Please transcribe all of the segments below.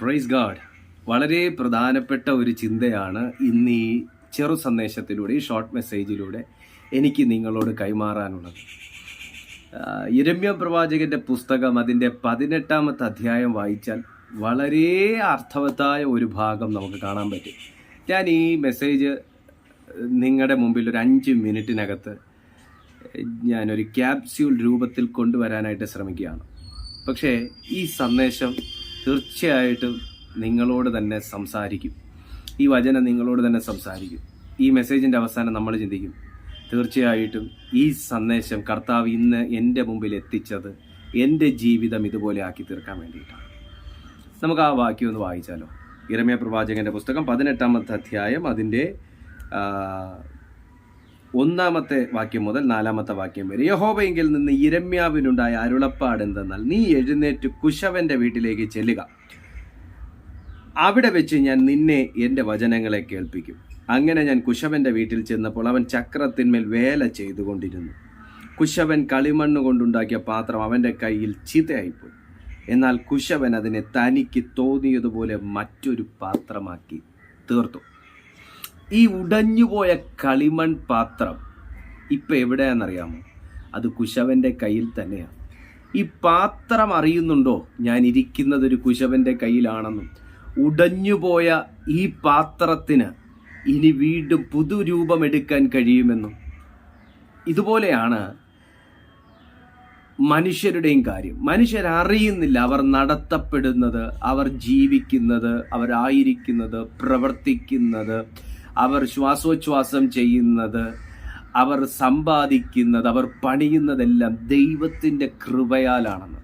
Praise God വളരെ പ്രധാനപ്പെട്ട ഒരു ചിന്തയാണ് ഇന്ന് ഈ ചെറു സന്ദേശത്തിലൂടെ ഈ ഷോർട്ട് മെസ്സേജിലൂടെ എനിക്ക് നിങ്ങളോട് കൈമാറാനുള്ളത്. ഇരമ്യ പ്രവാചകന്റെ പുസ്തകം അതിന്റെ പതിനെട്ടാമത്തെ അധ്യായം വായിച്ചാൽ വളരെ അർത്ഥവത്തായ ഒരു ഭാഗം നമുക്ക് കാണാൻ പറ്റും. ഞാൻ ഈ മെസ്സേജ് നിങ്ങളുടെ മുമ്പിൽ ഒരു അഞ്ച് മിനിറ്റിനകത്ത് ഞാനൊരു ക്യാപ്സ്യൂൾ രൂപത്തിൽ കൊണ്ടുവരാനായിട്ട് ശ്രമിക്കുകയാണ്. പക്ഷേ ഈ സന്ദേശം തീർച്ചയായിട്ടും നിങ്ങളോട് തന്നെ സംസാരിക്കും. ഈ വചനം നിങ്ങളോട് തന്നെ സംസാരിക്കും. ഈ മെസ്സേജിന്റെ അവസാനം നമ്മൾ ചിന്തിക്കും തീർച്ചയായിട്ടും ഈ സന്ദേശം കർത്താവ് ഇന്ന് എന്റെ മുമ്പിൽ എത്തിച്ചത് എന്റെ ജീവിതം ഇതുപോലെ ആക്കി തീർക്കാൻ വേണ്ടിയിട്ടാണ്. നമുക്ക് ആ വാക്യം ഒന്ന് വായിച്ചാലോ? ഇരമ്യ പ്രവാചകന്റെ പുസ്തകം പതിനെട്ടാമത്തെ അധ്യായം അതിന്റെ ഒന്നാമത്തെ വാക്യം മുതൽ നാലാമത്തെ വാക്യം വരെ. യഹോബയെങ്കിൽ നിന്ന് ഇരമ്യാവിനുണ്ടായ അരുളപ്പാട് എന്തെന്നാൽ നീ എഴുന്നേറ്റ് കുശവന്റെ വീട്ടിലേക്ക് ചെല്ലുക. അവിടെ വെച്ച് ഞാൻ നിന്നെ എന്റെ വചനങ്ങളെ കേൾപ്പിക്കും. അങ്ങനെ ഞാൻ കുശവന്റെ വീട്ടിൽ ചെന്നപ്പോൾ അവൻ ചക്രത്തിന്മേൽ വേല ചെയ്തുകൊണ്ടിരുന്നു. കുശവൻ കളിമണ്ണ് കൊണ്ടുണ്ടാക്കിയ പാത്രം അവന്റെ കയ്യിൽ ചീത്തയായിപ്പോയി. എന്നാൽ കുശവൻ അതിനെ തനിക്ക് തോന്നിയതുപോലെ മറ്റൊരു പാത്രമാക്കി തീർത്തു. ഈ ഉടഞ്ഞുപോയ കളിമൺ പാത്രം ഇപ്പം എവിടെയാണെന്നറിയാമോ? അത് കുശവന്റെ കയ്യിൽ തന്നെയാണ് ഈ പാത്രം അറിയുന്നുണ്ടോ? ഞാൻ ഇരിക്കുന്നത് ഒരു കുശവന്റെ കയ്യിലാണെന്നും ഉടഞ്ഞുപോയ ഈ പാത്രത്തിന് ഇനി വീണ്ടും പുതുരൂപമെടുക്കാൻ കഴിയുമെന്നും. ഇതുപോലെയാണ് മനുഷ്യരുടെയും കാര്യം. മനുഷ്യരറിയുന്നില്ല അവർ നടത്തപ്പെടുന്നത് അവർ ജീവിക്കുന്നത് അവരായിരിക്കുന്നത് പ്രവർത്തിക്കുന്നത്. അവർ ശ്വാസോച്ഛ്വാസം ചെയ്യുന്നത് അവർ സമ്പാദിക്കുന്നത് അവർ പണിയുന്നതെല്ലാം ദൈവത്തിന്റെ കൃപയാലാണെന്ന്.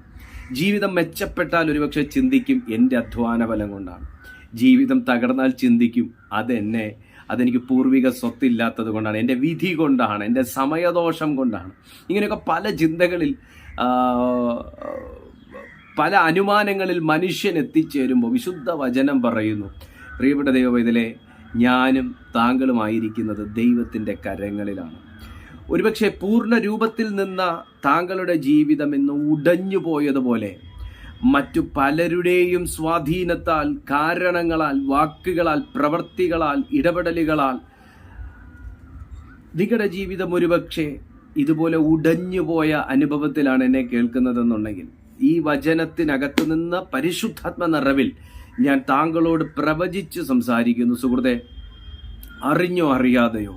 ജീവിതം മെച്ചപ്പെട്ടാൽ ഒരുപക്ഷെ ചിന്തിക്കും എന്റെ അധ്വാന ഫലം കൊണ്ടാണ്. ജീവിതം തകർന്നാൽ ചിന്തിക്കും അതെന്നെ അതെനിക്ക് പൂർവിക സ്വത്തില്ലാത്തത് കൊണ്ടാണ് എന്റെ വിധി കൊണ്ടാണ് എന്റെ സമയദോഷം കൊണ്ടാണ്. ഇങ്ങനെയൊക്കെ പല ചിന്തകളിൽ പല അനുമാനങ്ങളിൽ മനുഷ്യൻ എത്തിച്ചേരുമ്പോൾ വിശുദ്ധ വചനം പറയുന്നു. പ്രിയപ്പെട്ട ദൈവവൈതലെ ഞാനും താങ്കളുമായിരിക്കുന്നത് ദൈവത്തിന്റെ കരങ്ങളിലാണ്. ഒരുപക്ഷെ പൂർണ രൂപത്തിൽ നിന്ന താങ്കളുടെ ജീവിതം ഇന്ന് ഉടഞ്ഞു പോയതുപോലെ മറ്റു പലരുടെയും സ്വാധീനത്താൽ കാരണങ്ങളാൽ വാക്കുകളാൽ പ്രവൃത്തികളാൽ ഇടപെടലുകളാൽ നിങ്ങളുടെ ജീവിതം ഒരുപക്ഷെ ഇതുപോലെ ഉടഞ്ഞുപോയ അനുഭവത്തിലാണ് എന്നെ കേൾക്കുന്നതെന്നുണ്ടെങ്കിൽ ഈ വചനത്തിനകത്ത് നിന്ന് പരിശുദ്ധാത്മ നിറവിൽ ഞാൻ താങ്കളോട് പ്രവചിച്ച് സംസാരിക്കുന്നു സുഹൃത്തെ. അറിഞ്ഞോ അറിയാതെയോ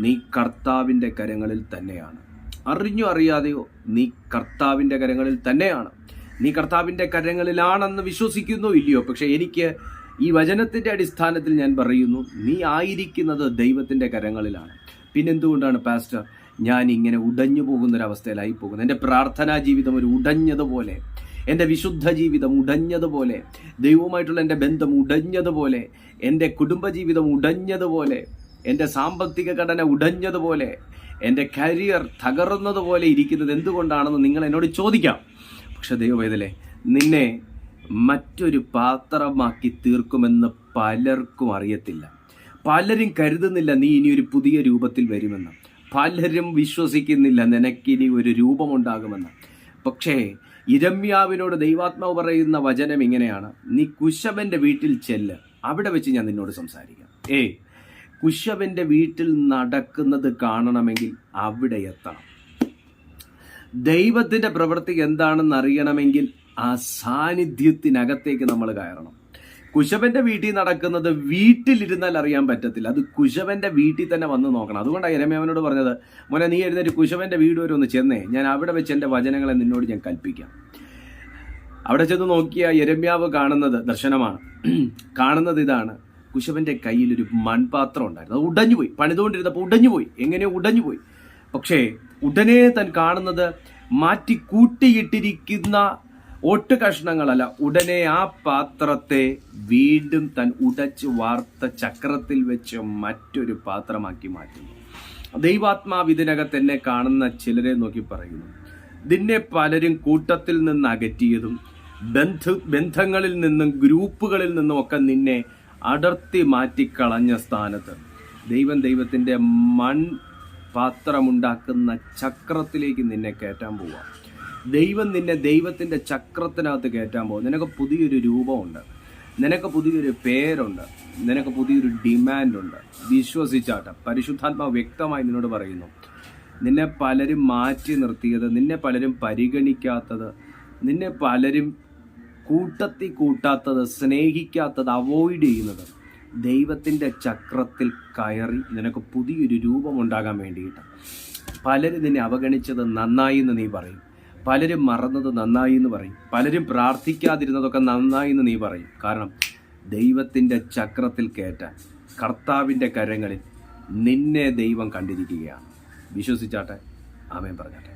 നീ കർത്താവിന്റെ കരങ്ങളിൽ തന്നെയാണ്. അറിഞ്ഞോ അറിയാതെയോ നീ കർത്താവിന്റെ കരങ്ങളിൽ തന്നെയാണ്. നീ കർത്താവിന്റെ കരങ്ങളിലാണെന്ന് വിശ്വസിക്കുന്നു ഇല്ലയോ? പക്ഷേ എനിക്ക് ഈ വചനത്തിന്റെ അടിസ്ഥാനത്തിൽ ഞാൻ പറയുന്നു നീ ആയിരിക്കുന്നത് ദൈവത്തിന്റെ കരങ്ങളിലാണ്. പിന്നെന്തുകൊണ്ടാണ് പാസ്റ്റർ ഞാൻ ഇങ്ങനെ ഉടഞ്ഞു പോകുന്നൊരവസ്ഥയിലായി പോകുന്നത്? എന്റെ പ്രാർത്ഥനാ ജീവിതം ഒരു ഉടഞ്ഞതുപോലെ എന്റെ വിശുദ്ധ ജീവിതം ഉടഞ്ഞതുപോലെ ദൈവവുമായിട്ടുള്ള എന്റെ ബന്ധം ഉടഞ്ഞതുപോലെ എന്റെ കുടുംബജീവിതം ഉടഞ്ഞതുപോലെ എന്റെ സാമ്പത്തിക ഘടന ഉടഞ്ഞതുപോലെ എന്റെ കരിയർ തകർന്നതുപോലെ ഇരിക്കുന്നത് എന്തുകൊണ്ടാണെന്ന് നിങ്ങൾ എന്നോട് ചോദിക്കാം. പക്ഷെ ദൈവവേദലെ നിന്നെ മറ്റൊരു പാത്രമാക്കി തീർക്കുമെന്ന് പലർക്കും അറിയത്തില്ല. പലരും കരുതുന്നില്ല നീ ഇനി ഒരു പുതിയ രൂപത്തിൽ വരുമെന്ന്. പലരും വിശ്വസിക്കുന്നില്ല നിനക്കിനി ഒരു രൂപമുണ്ടാകുമെന്ന്. പക്ഷേ ഇരമ്യാവിനോട് ദൈവാത്മാവ് പറയുന്ന വചനം ഇങ്ങനെയാണ്. നീ കുശവന്റെ വീട്ടിൽ ചെല്ല്. അവിടെ വെച്ച് ഞാൻ നിന്നോട് സംസാരിക്കാം. ഏ കുശവന്റെ വീട്ടിൽ നടക്കുന്നത് കാണണമെങ്കിൽ അവിടെ എത്തണം. ദൈവത്തിന്റെ പ്രവൃത്തി എന്താണെന്ന് അറിയണമെങ്കിൽ ആ സാന്നിധ്യത്തിനകത്തേക്ക് നമ്മൾ കയറണം. കുശവന്റെ വീട്ടിൽ നടക്കുന്നത് വീട്ടിലിരുന്നാൽ അറിയാൻ പറ്റത്തില്ല. അത് കുശവന്റെ വീട്ടിൽ തന്നെ വന്ന് നോക്കണം. അതുകൊണ്ടാണ് ഇരമേവനോട് പറഞ്ഞത് മോനെ നീ എഴുന്നേറ്റ് കുശവന്റെ വീട് വരെ ഒന്ന് ചെന്നേ. ഞാൻ അവിടെ വെച്ച് എന്റെ വചനങ്ങളെ നിന്നോട് ഞാൻ കൽപ്പിക്കാം. അവിടെ ചെന്ന് നോക്കിയ യരമ്യാവ് കാണുന്നത് ദർശനമാണ്. കാണുന്നത് ഇതാണ്. കുശവന്റെ കയ്യിൽ ഒരു മൺപാത്രം ഉണ്ടായിരുന്നു. അത് ഉടഞ്ഞുപോയി. പണിതുകൊണ്ടിരുന്നപ്പോൾ ഉടഞ്ഞുപോയി. എങ്ങനെയോ ഉടഞ്ഞുപോയി. പക്ഷേ ഉടനെ താൻ കാണുന്നത് മാറ്റി കൂട്ടിയിട്ടിരിക്കുന്ന ഒട്ട് കഷ്ണങ്ങളല്ല ഉടനെ ആ പാത്രത്തെ വീണ്ടും തൻ ഉടച്ച് വാർത്ത ചക്രത്തിൽ വെച്ച് മറ്റൊരു പാത്രമാക്കി മാറ്റുന്നു. ദൈവാത്മാവ് ഇതിനകത്ത് എന്നെ കാണുന്ന ചിലരെ നോക്കി പറയുന്നു. നിന്നെ പലരും കൂട്ടത്തിൽ നിന്ന് അകറ്റിയതും ബന്ധു ബന്ധങ്ങളിൽ നിന്നും ഗ്രൂപ്പുകളിൽ നിന്നും ഒക്കെ നിന്നെ അടർത്തി മാറ്റിക്കളഞ്ഞ സ്ഥാനത്ത് ദൈവം ദൈവത്തിന്റെ മൺ പാത്രമുണ്ടാക്കുന്ന ചക്രത്തിലേക്ക് നിന്നെ കയറ്റാൻ പോവാം. ദൈവം നിന്നെ ദൈവത്തിന്റെ ചക്രത്തിനകത്ത് കയറ്റാൻ പോകും നിനക്ക് പുതിയൊരു രൂപമുണ്ട്. നിനക്ക് പുതിയൊരു പേരുണ്ട്. നിനക്ക് പുതിയൊരു ഡിമാൻഡുണ്ട്. വിശ്വസിച്ചാട്ടെ. പരിശുദ്ധാത്മാവ് വ്യക്തമായി നിന്നോട് പറയുന്നു നിന്നെ പലരും മാറ്റി നിർത്തിയത് നിന്നെ പലരും പരിഗണിക്കാത്തത് നിന്നെ പലരും കൂട്ടത്തി കൂട്ടാത്തത് സ്നേഹിക്കാത്തത് അവോയ്ഡ് ചെയ്യുന്നത് ദൈവത്തിന്റെ ചക്രത്തിൽ കയറി നിനക്ക് പുതിയൊരു രൂപമുണ്ടാകാൻ വേണ്ടിയിട്ട്. പലരും നിന്നെ അവഗണിച്ചത് നന്നായി എന്ന് നീ പറയും. പലരും മറന്നത് നന്നായി എന്ന് പറയും. പലരും പ്രാർത്ഥിക്കാതിരുന്നതൊക്കെ നന്നായി എന്ന് നീ പറയും. കാരണം ദൈവത്തിന്റെ ചക്രത്തിൽ കയറ്റാൻ കർത്താവിന്റെ കരങ്ങളിൽ നിന്നെ ദൈവം കണ്ടിരിക്കുകയാണ്. വിശ്വസിച്ചാട്ടെ? ആമേൻ പറഞ്ഞാട്ടെ.